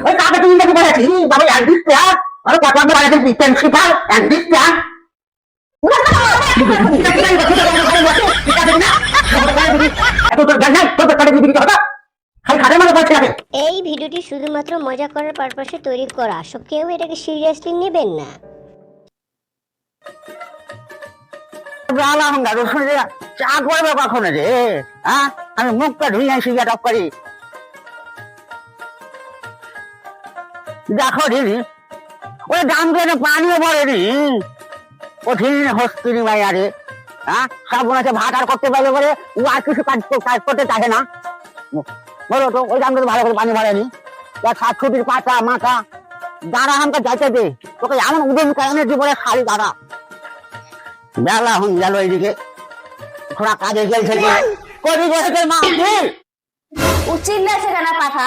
ওই বলেছি বাবা আমি বাড়িতে প্রিন্সিপাল মানে আগে এই ভিডিওটি শুধুমাত্র মজা করার পারপাসে তৈরি করা সো কেউ এটাকে সিরিয়াসলি নেবেন না চা করবে কখন রে হ্যাঁ আমি মুখটা ধুই আসি টপ করি দেখো দিদি ওই দাম করে পানিও পড়ে ও ঠিক হস্তিনি ভাই আরে হ্যাঁ? সব হচ্ছে ভাত আর করতে পারবে বলে। ও আর কিছু কাজ কাজ করতে চাহে না। বলো তো, ওই দাম করে ভালো করে পানি ভরেনি। শাক ছুটির পাতা, মাথা দাঁড়া আমাকে যাইতে দে। তোকে এমন উদম কারণে জীবনে খালি দাঁড়া বেলা হন গেল এইদিকে। থোড়া কাজে যে কবি গেছে মা উচিল্লাছে কেন পাঠা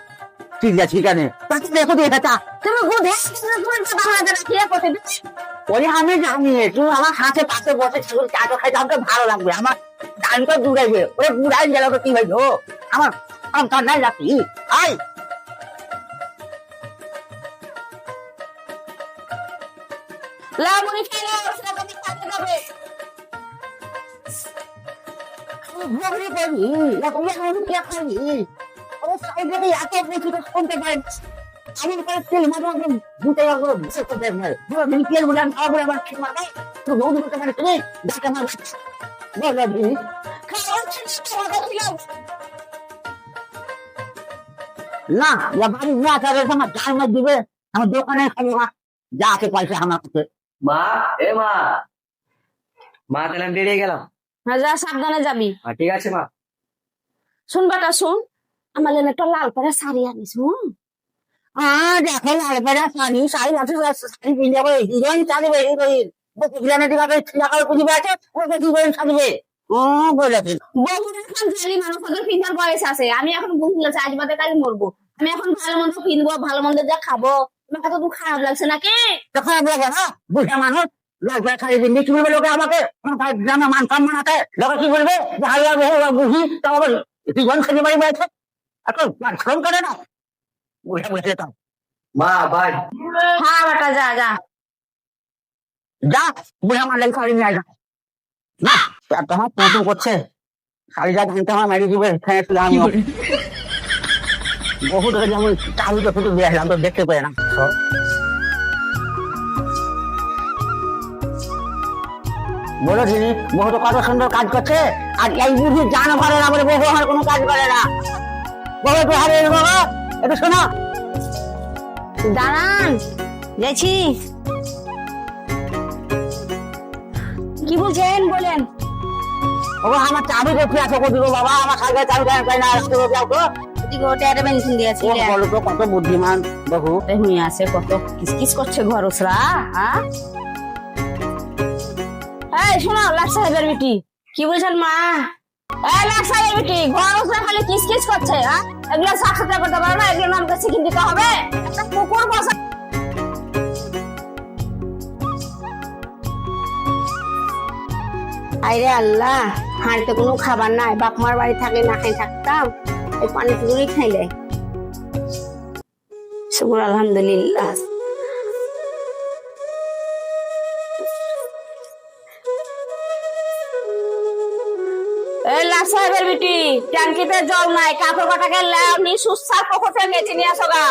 এখানে ঠিক আছে ঠিক আছে তাকে দেখো দিয়ে এটা তুমি বুঝে বাংলাদেশ খেয়ে পথে ওই আমি জানি তুই আমার হাতে পাশে বসে সেগুলো চাটো খাইতে আমাকে ভালো লাগবে। আমার দানটা দূরাইবে ওই বুড়াই গেল তো কি হইল? আমার আমার নাই রাখি আই লামুনি খেলে সেটা তুমি খাতে যাবে ঘুরে পাবি এরকম আমি কে খাবি ও এত বেশি তো শুনতে পাই আমি করে তেল মারবো একদম দুটো একদম বসে করতে পারে পুরো মিল তেল মুলান খাব আবার ঠিক মারবে তো বউ দিতে পারে তুমি ডাকে মার বল বল না ইয়া বাড়ি না তাহলে আমার মার দিবে। আমার দোকানে খাব না যা আছে পয়সা আমার কাছে মা এ মা। মা তাহলে বেরিয়ে গেলাম। হ্যাঁ যা সাবধানে যাবি। ঠিক আছে মা। শুন বেটা শুন। আমার লেনে একটা লাল পাড়া শাড়ি আনিস হুম Ah, দেখো লাল পেড়া শাড়ি শাড়ি আছে শাড়ি কিনে যাব হিরোইন শাড়ি বেরিয়ে করি বকুলানে দিকে টাকার ওকে কি করে এখন আমি এখন বুঝলে আজ বাদে মরবো আমি এখন ভালো মন্দ কিনবো ভালো মন্দ যা খাব তোমাকে তো খারাপ লাগছে নাকি লাগে না বুঝে মানুষ লাল পেড়া শাড়ি কিনলে কি বলবে লোকে আমাকে গ্রামে মান সম্মান আছে লোকে কি বলবে যে হাজার বহু বুঝি তো আবার জীবন খেতে পারি বলছে এখন শ্রম করে না? বুঝে বুঝে তো মা বাই। হ্যাঁ বেটা যা যা। যা বুড়ে আমার লেগে শাড়ি নিয়ে আসা না একটা আমার পটু করছে। শাড়িটা ঘণ্টা আমার মেরে দিবে এখানে আমি বহু যেমন চালু তো দিয়ে আসলাম তো দেখতে পাই না। বলো দিদি বহু তো কত সুন্দর কাজ করছে। আর এই বুঝি জানো পারে না বলে বহু আমার কোনো কাজ করে না। বহু একটু হারে বাবা একটু শোনো। দাঁড়ান গেছি কি বলছেন বলেন। আমার চাবি আছে বাবা? আমার সাথে চাবি দেয় পাই না রাখতে হবে যাও তো ওদিকে ওটা মেনশন দিয়েছি ও বলো তো কত বুদ্ধিমান বহু আছে কত করছে ঘর ওসরা হ্যাঁ এই শোনো বেটি। কি বলছেন মা? হ্যাঁ? করতে পারো না, এগুলো নামকে শিখিয়ে দিতে হবে। আরে আল্লাহ হাঁড়িতে কোনো খাবার নাই। বাপ মার বাড়ি থাকলে না খাই থাকতাম। এই পানি টুকুরি খাইলে। শুকুর আলহামদুলিল্লাহ। এই লাখ সাহেবের বিটি ট্যাঙ্কিতে জল নাই কাপড় কাটাকে নি সুসার নিয়ে আসো গা।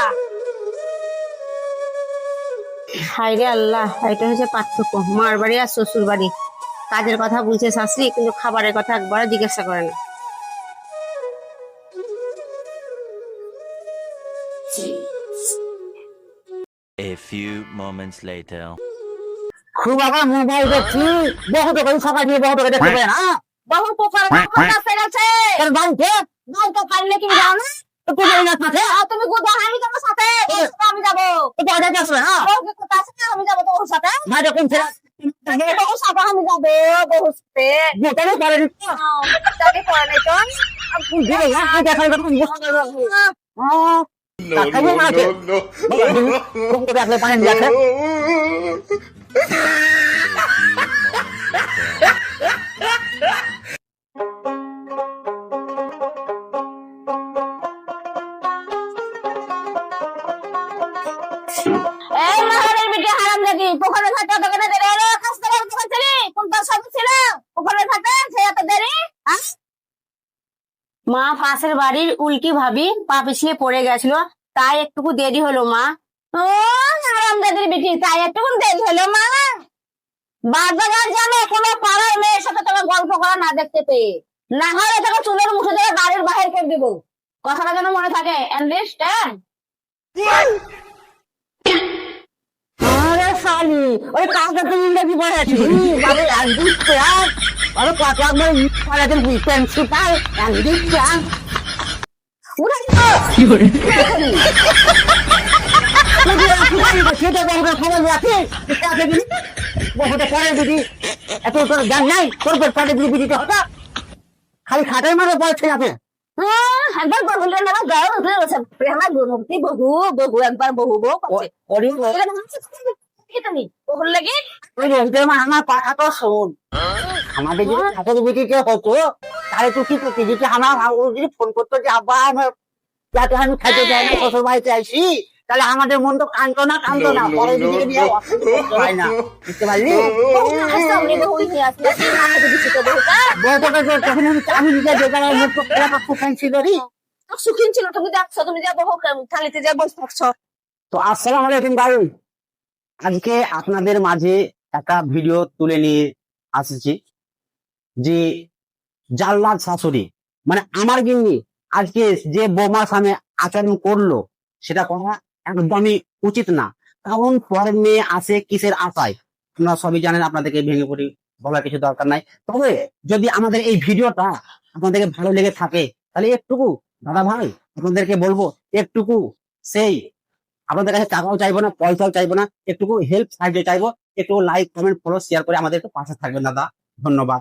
হাই রে আল্লাহ এটা হচ্ছে পার্থক্য মার বাড়ি আর শ্বশুর বাড়ি। কাজের কথা বলছে শাশুড়ি কিন্তু খাবারের কথা একবার জিজ্ঞাসা করে না। A few moments later. খুব আবার মোবাইল দেখছি। বহু সকাল দিয়ে বহু দেখতে না বহু পোকার গেছে তোর বাড়িতে নাই তো পারলে কি যাও না তো যাই না সাথে আর তুমি কোথাও আমি যাব সাথে। আমি যাব। তো না? ও কি আছে আমি যাব তোর সাথে। ভাই যখন বহু সাবা আমি যাব তাকে করে তো। না? বুঝতে ও তো দেখলে পানি দেখে। এই মহারানের বিটি হারাম নাকি? পুকুরে থাকতে অত কেন দেরি হলো কাজ করে কোথায় ছিলি কোনটা সব ছিল? পুকুরে থাকতে সে এত দেরি? মা পাশের বাড়ির উল্কি ভাবি পা পিছিয়ে পড়ে গেছিল। তাই একটুকু দেরি হলো মা। ও হারাম দাদির বিটি তাই একটুকু দেরি হলো মা। বাজার জানো কোনো পাড়ার মেয়ের সাথে তোমার গল্প করা না দেখতে পেয়ে। না তোকে চুলের দিয়ে বাড়ির বাহির করে দিব। কথাটা যেন মনে থাকে। আরে শালি ওই কাকে তুমি ইংরেজি পড়েছি বাবু একদিন ক্লাস আরে একবার পড়াতে প্রিন্সিপাল একদিন ক্লাস সেটা বলবে খবর রাখি। বহুটা পরে দিদি এত তোর জ্ঞান নাই তোর পর পরে দিদি খালি খাটাই মারে বলছে আপনি বহু বহু একবার বহু ওই আমার কথা তো শোন। আমাদের যদি ঠাকুর বিটিতে হতো তাহলে তুই কি করতি যদি আমার যদি ফোন করতো যে আব্বা আমার যাতে আমি খাইতে চাই না শ্বশুর বাড়িতে আসি তাহলে আমাদের মন তো কানতো না কানতো না। পরে দিকে বিয়ে হয়। না। বুঝতে পারলি? তখন আমি সুখিন ছিল তুমি দেখছ তুমি যা বহু যা বসে থাকছো তো আসসালামু আলাইকুম আজকে আপনাদের মাঝে একটা ভিডিও তুলে নিয়ে আসছি যে জাল্লাদ শাশুড়ি মানে আমার গিন্নি আজকে যে বৌমার সামনে আচরণ করল সেটা করা একদমই উচিত না। কারণ পরের মেয়ে আসে কিসের আশায়? আপনারা সবই জানেন, আপনাদেরকে ভেঙে পড়ি বলার কিছু দরকার নাই। তবে যদি আমাদের এই ভিডিওটা আপনাদেরকে ভালো লেগে থাকে, তাহলে একটুকু, দাদা ভাই, আপনাদেরকে বলব, একটুকু সেই, আপনাদের কাছে টাকাও চাইব না, পয়সাও চাইব না, একটুকু হেল্প সাহায্য চাইব একটু লাইক কমেন্ট ফলো শেয়ার করে আমাদের একটু পাশে থাকবেন, দাদা। ধন্যবাদ।